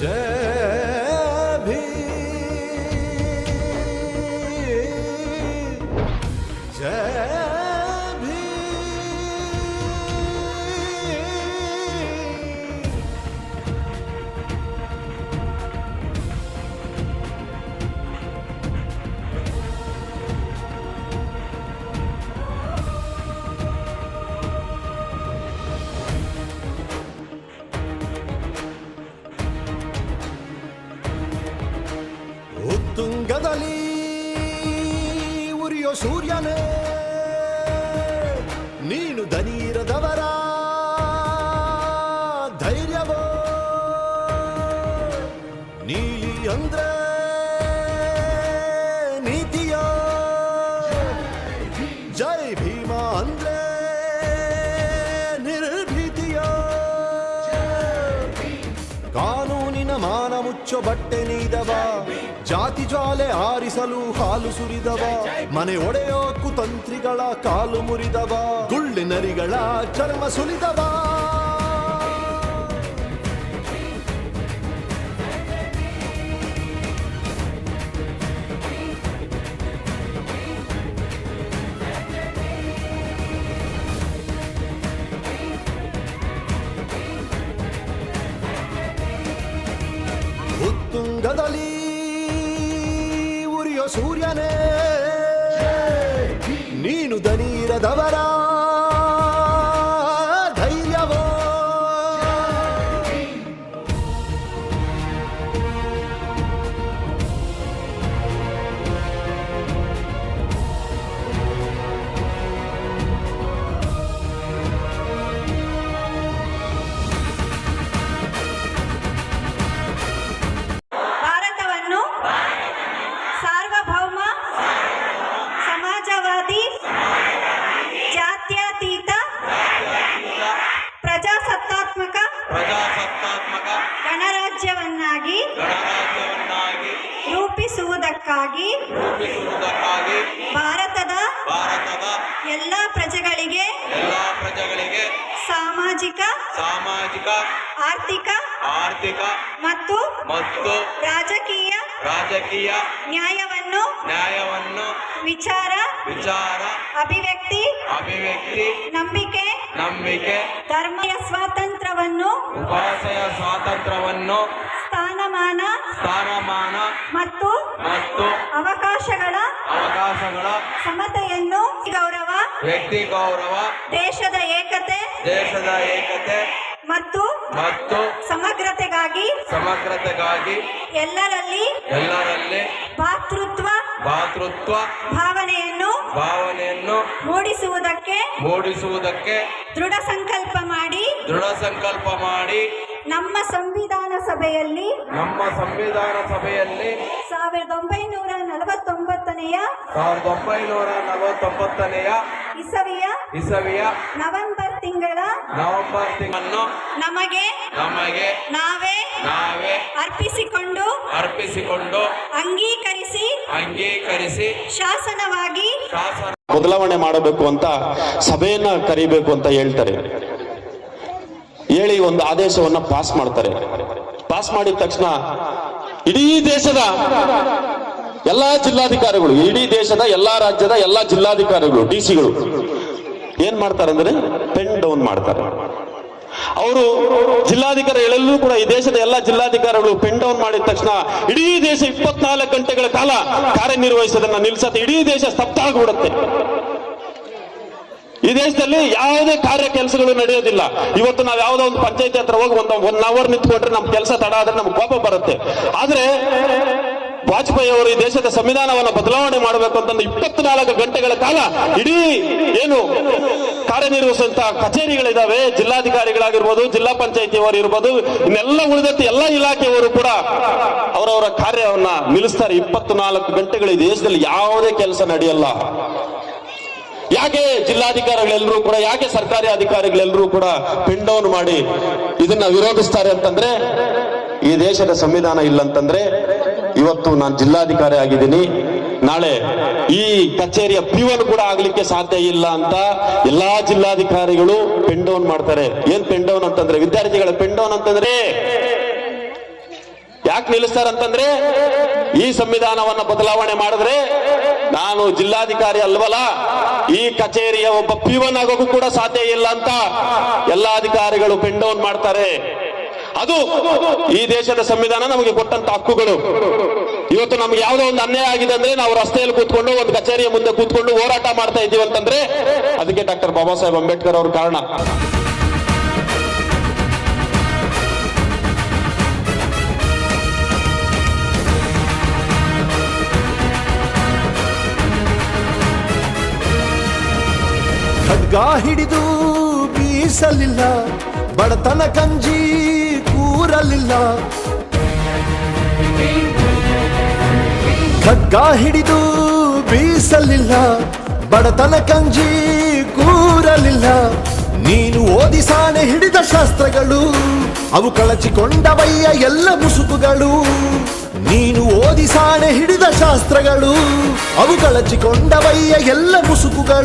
జయ ಉತ್ತುಂಗದಲ್ಲಿ ಉರಿಯೋ ಸೂರ್ಯನೇ ನೀನು ದನೀರದವರ ಧೈರ್ಯವೋ ನೀಲಿ ಅಂದ್ರೆ ನೀತಿಯೋ ಜೈ ಭೀಮ ಅಂದ್ರೆ ಮುಚ್ಚೋ ಬಟ್ಟೆ ನೀದವ. ಜಾತಿ ಜ್ವಾಲೆ ಆರಿಸಲು ಹಾಲು ಸುರಿದವ. ಮನೆ ಒಡೆಯೋ ತಂತ್ರಿಗಳ ಕಾಲು ಮುರಿದವ. ಗುಳ್ಳಿನರಿಗಳ ಚರ್ಮ ಸುಲಿದವ. ಸೂರ್ಯನೇ. ನೀನು ಧೈರ್ಯವೋ ಗಣರಾಜ್ಯವನ್ನಾಗಿ ರೂಪಿಸುವುದಕ್ಕಾಗಿ ಭಾರತದ ಭಾರತದ ಎಲ್ಲ ಪ್ರಜೆಗಳಿಗೆ ಎಲ್ಲ ಪ್ರಜೆಗಳಿಗೆ ಸಾಮಾಜಿಕ ಸಾಮಾಜಿಕ ಆರ್ಥಿಕ ಆರ್ಥಿಕ ಮತ್ತು ಮತ್ತು ರಾಜಕೀಯ ರಾಜಕೀಯ ನ್ಯಾಯವನ್ನು ನ್ಯಾಯವನ್ನು ವಿಚಾರ ವಿಚಾರ ಅಭಿವ್ಯಕ್ತಿ? ಅಭಿವ್ಯಕ್ತಿ. ನಂಬಿಕೆ? ನಂಬಿಕೆ. ಧರ್ಮಯ ಸ್ವಾತಂತ್ರ್ಯವನ್ನು? ಉಪಾಸಯ ಸ್ವಾತಂತ್ರ್ಯವನ್ನು. ಸ್ಥಾನಮಾನ? ಸ್ಥಾನಮಾನ. ಮತ್ತು? ಮತ್ತು. ಅವಕಾಶಗಳ? ಅವಕಾಶಗಳ. ಸಮತೆಯನ್ನು? ಗೌರವ? ವ್ಯಕ್ತಿ ಗೌರವ. ದೇಶದ ಏಕತೆ? ದೇಶದ ಏಕತೆ. ಮತ್ತು? ಮತ್ತು. ಸಮಗ್ರತೆಗಾಗಿ? ಸಮಗ್ರತೆಗಾಗಿ. ಎಲ್ಲರಲ್ಲಿ? ಎಲ್ಲರಲ್ಲಿ. ಭಾತೃತ್ವ? ಭಾತೃತ್ವ. ಭಾವನೆಯನ್ನು? ಭಾವನೆಯನ್ನು ಮೂಡಿಸುವುದಕ್ಕೆ ಮೂಡಿಸುವುದಕ್ಕೆ ದೃಢ ಸಂಕಲ್ಪ ಮಾಡಿ ದೃಢ ಸಂಕಲ್ಪ ಮಾಡಿ ನಮ್ಮ ಸಂವಿಧಾನ ಸಭೆಯಲ್ಲಿ ನಮ್ಮ ಸಂವಿಧಾನ ಸಭೆಯಲ್ಲಿ ಸಾವಿರದ ಒಂಬೈನೂರ ನಲವತ್ತೊಂಬತ್ತನೆಯ ಸಾವಿರದ ಒಂಬೈನೂರ ನಲವತ್ತೊಂಬತ್ತನೆಯ ಇಸವಿಯ ಇಸವಿಯ ನವೆಂಬರ್ ತಿಂಗಳ ನವೆಂಬರ್ ತಿಂಗಳನ್ನು ನಮಗೆ ನಮಗೆ ನಾವೇ ನಾವೇ ಅರ್ಪಿಸಿಕೊಂಡು ಅರ್ಪಿಸಿಕೊಂಡು ಅಂಗೀಕರಿಸಿ ಅಂಗೀಕರಿಸಿ ಶಾಸನವಾಗಿ ಶಾಸನ ಬದಲಾವಣೆ ಮಾಡಬೇಕು ಅಂತ ಸಭೆಯನ್ನ ಕರಿಬೇಕು ಅಂತ ಹೇಳ್ತಾರೆ. ಹೇಳಿ ಒಂದು ಆದೇಶವನ್ನ ಪಾಸ್ ಮಾಡ್ತಾರೆ. ಪಾಸ್ ಮಾಡಿದ ತಕ್ಷಣ ಇಡೀ ದೇಶದ ಎಲ್ಲಾ ಜಿಲ್ಲಾಧಿಕಾರಿಗಳು ಇಡೀ ದೇಶದ ಎಲ್ಲಾ ರಾಜ್ಯದ ಎಲ್ಲಾ ಜಿಲ್ಲಾಧಿಕಾರಿಗಳು ಡಿ ಸಿಗಳು ಏನ್ ಮಾಡ್ತಾರೆ ಅಂದ್ರೆ ಪೆನ್ ಡೌನ್ ಮಾಡ್ತಾರೆ. ಅವರು ಜಿಲ್ಲಾಧಿಕಾರಿಗಳೆಲ್ಲೂ ಕೂಡ ಈ ದೇಶದ ಎಲ್ಲ ಜಿಲ್ಲಾಧಿಕಾರಿಗಳು ಪೆನ್ ಡೌನ್ ಮಾಡಿದ ತಕ್ಷಣ ಇಡೀ ದೇಶ ಇಪ್ಪತ್ನಾಲ್ಕು ಗಂಟೆಗಳ ಕಾಲ ಕಾರ್ಯನಿರ್ವಹಿಸೋದನ್ನ ನಿಲ್ಸತ್ತೆ ಇಡೀ ದೇಶ ಸ್ತಬ್ಧ ಆಗಿಬಿಡುತ್ತೆ. ಈ ದೇಶದಲ್ಲಿ ಯಾವುದೇ ಕಾರ್ಯ ಕೆಲಸಗಳು ನಡೆಯೋದಿಲ್ಲ. ಇವತ್ತು ನಾವು ಯಾವುದೋ ಒಂದು ಪಂಚಾಯತಿ ಹತ್ರ ಹೋಗಿ ಒಂದು ಒನ್ ಅವರ್ ನಿಂತ್ಕೊಂಡ್ರೆ ನಮ್ ಕೆಲಸ ತಡ ಆದ್ರೆ ನಮ್ಗೆ ಕೋಪ ಬರುತ್ತೆ. ಆದ್ರೆ ವಾಜಪೇಯಿ ಅವರು ಈ ದೇಶದ ಸಂವಿಧಾನವನ್ನು ಬದಲಾವಣೆ ಮಾಡಬೇಕು ಅಂತಂದು ಇಪ್ಪತ್ನಾಲ್ಕು ಗಂಟೆಗಳ ಕಾಲ ಇಡೀ ಏನು ಕಾರ್ಯನಿರ್ವಹಿಸುವಂತಹ ಕಚೇರಿಗಳಿದಾವೆ. ಜಿಲ್ಲಾಧಿಕಾರಿಗಳಾಗಿರ್ಬೋದು, ಜಿಲ್ಲಾ ಪಂಚಾಯತಿಯವರು ಇರ್ಬೋದು, ಇನ್ನೆಲ್ಲ ಉಳಿದಂತೆ ಎಲ್ಲ ಇಲಾಖೆಯವರು ಕೂಡ ಅವರವರ ಕಾರ್ಯವನ್ನ ನಿಲ್ಲಿಸ್ತಾರೆ. ಇಪ್ಪತ್ನಾಲ್ಕು ಗಂಟೆಗಳು ಈ ದೇಶದಲ್ಲಿ ಯಾವುದೇ ಕೆಲಸ ನಡೆಯಲ್ಲ. ಯಾಕೆ ಜಿಲ್ಲಾಧಿಕಾರಿಗಳೆಲ್ಲರೂ ಕೂಡ, ಯಾಕೆ ಸರ್ಕಾರಿ ಅಧಿಕಾರಿಗಳೆಲ್ಲರೂ ಕೂಡ ಪಿನ್ ಡೌನ್ ಮಾಡಿ ಇದನ್ನ ವಿರೋಧಿಸ್ತಾರೆ ಅಂತಂದ್ರೆ ಈ ದೇಶದ ಸಂವಿಧಾನ ಇಲ್ಲ ಅಂತಂದ್ರೆ ಇವತ್ತು ನಾನು ಜಿಲ್ಲಾಧಿಕಾರಿ ಆಗಿದ್ದೀನಿ. ನಾಳೆ ಈ ಕಚೇರಿಯ ಪಿವನ್ ಕೂಡ ಆಗ್ಲಿಕ್ಕೆ ಸಾಧ್ಯ ಇಲ್ಲ ಅಂತ ಎಲ್ಲಾ ಜಿಲ್ಲಾಧಿಕಾರಿಗಳು ಪೆನ್ ಡೌನ್ ಮಾಡ್ತಾರೆ. ಏನ್ ಪೆನ್ ಡೌನ್ ಅಂತಂದ್ರೆ? ವಿದ್ಯಾರ್ಥಿಗಳ ಪೆನ್ ಡೌನ್ ಅಂತಂದ್ರೆ? ಯಾಕೆ ನಿಲ್ಲಿಸ್ತಾರಂತಂದ್ರೆ ಈ ಸಂವಿಧಾನವನ್ನ ಬದಲಾವಣೆ ಮಾಡಿದ್ರೆ ನಾನು ಜಿಲ್ಲಾಧಿಕಾರಿ ಅಲ್ವಲ್ಲ, ಈ ಕಚೇರಿಯ ಒಬ್ಬ ಪಿವನ್ ಆಗೋಕ್ಕೂ ಕೂಡ ಸಾಧ್ಯ ಇಲ್ಲ ಅಂತ ಎಲ್ಲಾ ಅಧಿಕಾರಿಗಳು ಪೆನ್ ಡೌನ್ ಮಾಡ್ತಾರೆ. ಅದು ಈ ದೇಶದ ಸಂವಿಧಾನ ನಮಗೆ ಕೊಟ್ಟಂತ ಹಕ್ಕುಗಳು. ಇವತ್ತು ನಮ್ಗೆ ಯಾವುದೋ ಒಂದು ಅನ್ಯಾಯ ಆಗಿದೆ ಅಂದ್ರೆ ನಾವು ರಸ್ತೆಯಲ್ಲಿ ಕೂತ್ಕೊಂಡು ಒಂದು ಕಚೇರಿಯ ಮುಂದೆ ಕೂತ್ಕೊಂಡು ಹೋರಾಟ ಮಾಡ್ತಾ ಇದ್ದೀವಿ ಅಂತಂದ್ರೆ ಅದಕ್ಕೆ ಡಾಕ್ಟರ್ ಬಾಬಾ ಸಾಹೇಬ್ ಅಂಬೇಡ್ಕರ್ ಅವ್ರ ಕಾರಣ. ಹಿಡಿದು ಬೀಸಲಿಲ್ಲ ಬಡತನ ಕಂಜಿ ಕೂರಲಿಲ್ಲ ಖಗ್ಗ ಹಿಡಿದು ಬೀಸಲಿಲ್ಲ. ಬಡತನ ಕಂಜಿ ಕೂರಲಿಲ್ಲ. ನೀನು ಓದಿ ಸಾಣೆ ಹಿಡಿದ ಶಾಸ್ತ್ರಗಳು, ಅವು ಕಳಚಿಕೊಂಡವಯ್ಯ ಎಲ್ಲ ಮುಸುಕುಗಳು. ನೀನು ಓದಿ ಸಾಣೆ ಹಿಡಿದ ಶಾಸ್ತ್ರಗಳು, ಅವು ಕಳಚಿಕೊಂಡವಯ್ಯ ಎಲ್ಲ ಮುಸುಕುಗಳು.